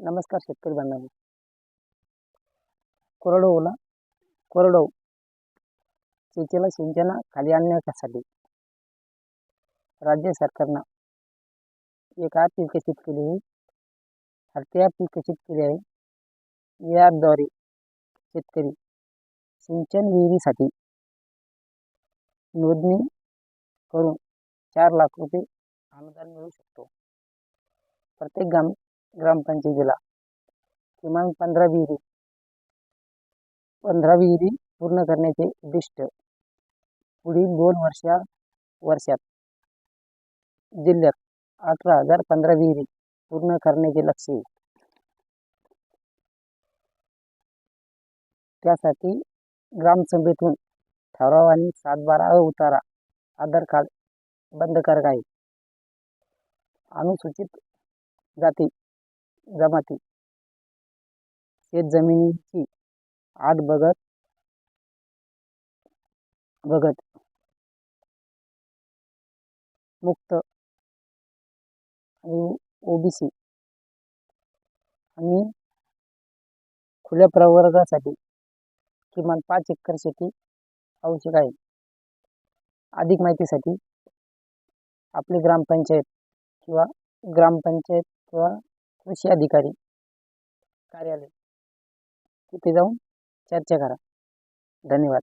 नमस्कार शेतकरी बांधवांनो कोरडवाहूला कोरडवाहू शेतीला सिंचना खाली आणण्यासाठी राज्य सरकारनं एक ॲप विकसित केली आहे आणि ते ॲप विकसित केले आहे या ॲपद्वारे शेतकरी सिंचन विहिरीसाठी नोंदणी करून चार लाख रुपये अनुदान मिळू शकतो प्रत्येक ग्राम ग्रामपंचायतीला. किमान पंधरा विहिरी. पंधरा विहिरी पूर्ण करण्याचे उद्दिष्ट. पुढील दोन वर्षा वर्षात. जिल्ह्यात अठरा हजार पंधरा विहिरी पूर्ण करण्याचे लक्ष येईल त्यासाठी ग्रामसभेतून ठराव आणि सातबारा उतारा आधार कार्ड बंधनकारक आहे अनुसूचित जाती जमाती. शेतजमिनीची आठ बघत बघत. मुक्त आणि ओबीसी. आणि खुल्या प्रवर्गासाठी किमान पाच एकर शेती आवश्यक आहे. अधिक माहितीसाठी आपली ग्रामपंचायत किंवा ग्रामपंचायत किंवा कृषी अधिकारी कार्यालय. तिथे जाऊन चर्चा करा. धन्यवाद.